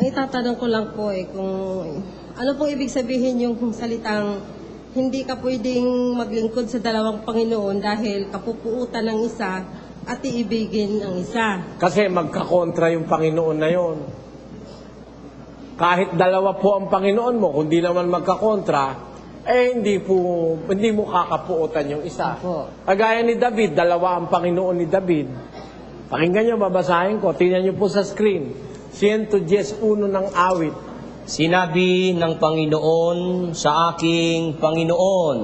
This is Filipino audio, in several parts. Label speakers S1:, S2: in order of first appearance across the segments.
S1: Ay, tatanong ko lang po eh, kung ano pong ibig sabihin yung salitang hindi ka pwedeng maglingkod sa dalawang Panginoon dahil kapupuutan ng isa at iibigin ang isa.
S2: Kasi magkakontra yung Panginoon na yon. Kahit dalawa po ang Panginoon mo, kung di naman magkakontra, eh hindi po hindi mo kakapuotan yung isa.
S1: Opo.
S2: Kagaya ni David, dalawa ang Panginoon ni David. Pakinggan nyo, babasahin ko. Tingnan nyo po sa screen. 111 ng awit.
S3: Sinabi ng Panginoon sa aking Panginoon,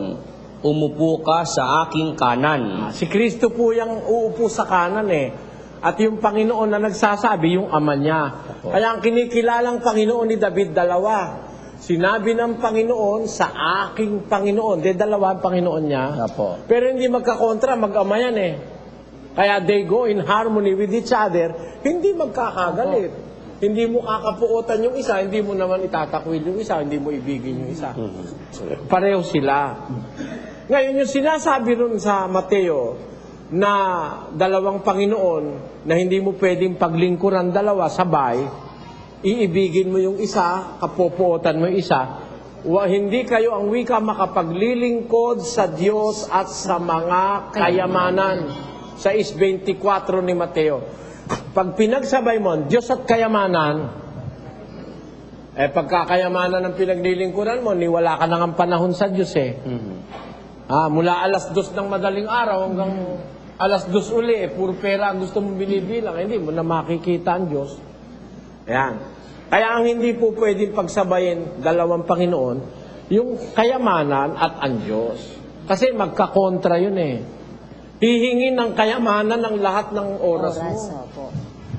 S3: umupo ka sa aking kanan.
S2: Si Kristo po yung uupo sa kanan eh. At yung Panginoon na nagsasabi, yung ama niya. Kaya ang kinikilalang Panginoon ni David, dalawa. Sinabi ng Panginoon sa aking Panginoon. De, dalawa ang Panginoon niya.
S3: Apo.
S2: Pero hindi magkakontra, mag-ama yan eh. Kaya they go in harmony with each other, hindi magkakagalit. Hindi mo kakapuotan yung isa, hindi mo naman itatakwil yung isa, hindi mo ibigin yung isa. Pareho sila. Ngayon, yung sinasabi ron sa Mateo na dalawang Panginoon na hindi mo pwedeng paglingkuran dalawa sabay, iibigin mo yung isa, kapopuotan mo yung isa, wa, hindi kayo ang wika makapaglilingkod sa Diyos at sa mga kayamanan. Sa 6.24 ni Mateo. Pag pinagsabay mo, ang Diyos at kayamanan, eh pagkakayamanan ng pinaglilingkuran mo, ni wala ka nang ang panahon sa Diyos eh. Ah, mula alas dos ng madaling araw hanggang alas dos uli, eh, puro pera ang gusto mong binibilang. Eh, Hindi mo na makikita ang Diyos. Ayan. Kaya ang hindi po pwedeng pagsabayin dalawang Panginoon, yung kayamanan at ang Diyos. Kasi magkakontra yun eh. Hihingin ng kayamanan ng lahat ng oras, mo.
S1: opo.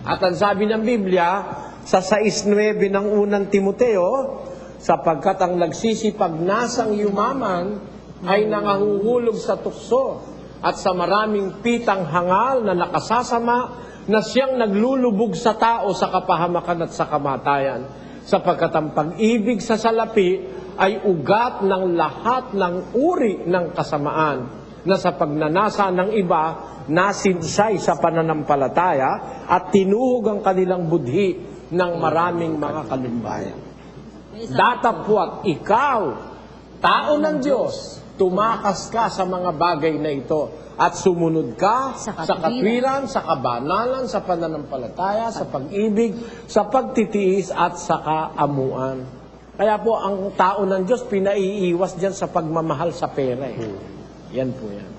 S2: At ang sabi ng Biblia, sa 6.9 ng unang Timoteo, sapagkat ang nagsisipag nasang yumaman ay nangahuhulog sa tukso at sa maraming pitang hangal na nakasasama na siyang naglulubog sa tao sa kapahamakan at sa kamatayan. Sapagkat ang pag-ibig sa salapi ay ugat ng lahat ng uri ng kasamaan na sa pagnanasa ng iba, nasinsay sa pananampalataya at tinuhog ang kanilang budhi ng maraming mga kalimbayan. Datapwat ikaw, tao ng Diyos, tumakas ka sa mga bagay na ito at sumunod ka
S1: Sa
S2: sa katwiran, sa kabanalan, sa pananampalataya, sa pag-ibig, sa pagtitiis at sa kaamuan. Kaya po, ang tao ng Diyos, pinaiiwas dyan sa pagmamahal sa pera. Eh. Yan po yan.